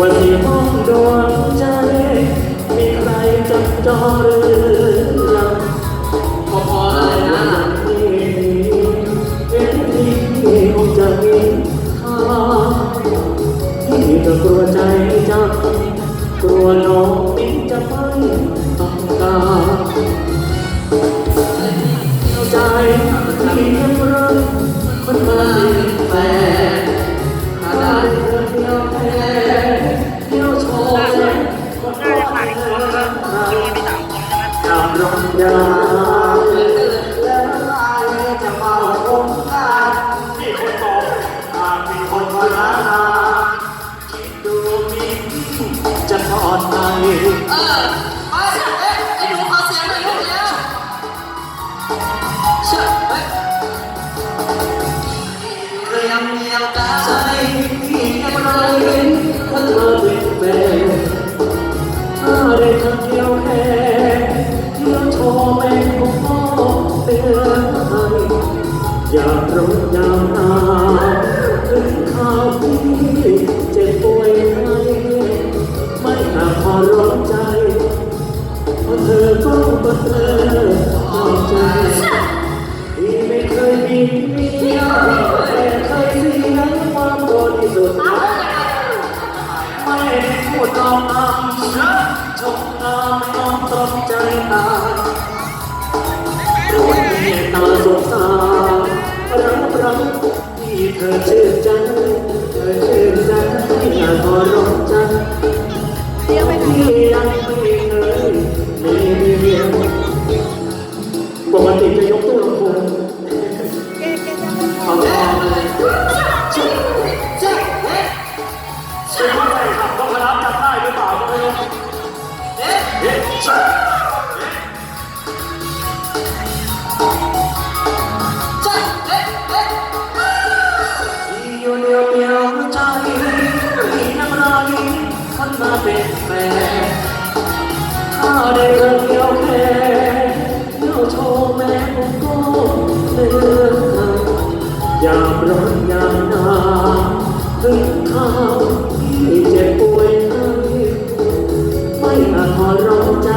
วันที่ห้องดวงใจ มีใครจดจอหรือ จำลงยาแล้วลายจะมาคงการที่คนบอกหากมีคนมาล้าคิดดูมีจะทอดใจ อย่ารอยาวนานถึงข้าวพี่เจ็บป่วยให้ไม่อาจพอร้อนใจเพราะเธอก็บังเอิญนอกใจที่ไม่เคยมีเมีย เธอชื่นใจเธอชื่นใจที่อยากขอร้องใจที่ยังไม่เคยมีเมียปกติจะยกตู้ลำโพงเอาไปเอาเลยเชื่อเชื่อเฮ้ยไม่รู้ครับต้องพนับจำได้หรือเปล่าก็ไม่รู้เอ๊ะ มาเป็นแฟนถ้าได้เรื่องเดียวแค่เที่ยวโชว์แม่ผมก็เลือกยามร้อนยามหนาวถึงข้าวที่เจ็บป่วยให้ไม่อาจพอร้องใจ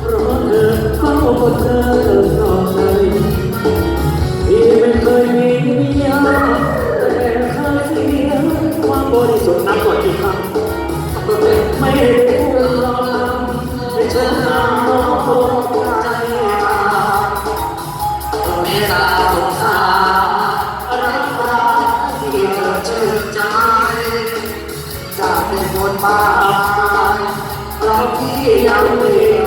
เพราะเธอก็หมดเธอนอใจที่ไม่เคยมีเมียแต่เคยเสียความบริสุทธิ์นับกว่ากี่ครั้ง จาเมตตาสงสารรักเธอชื่นใจจะเป็นคนบ้าเราที่ยังมี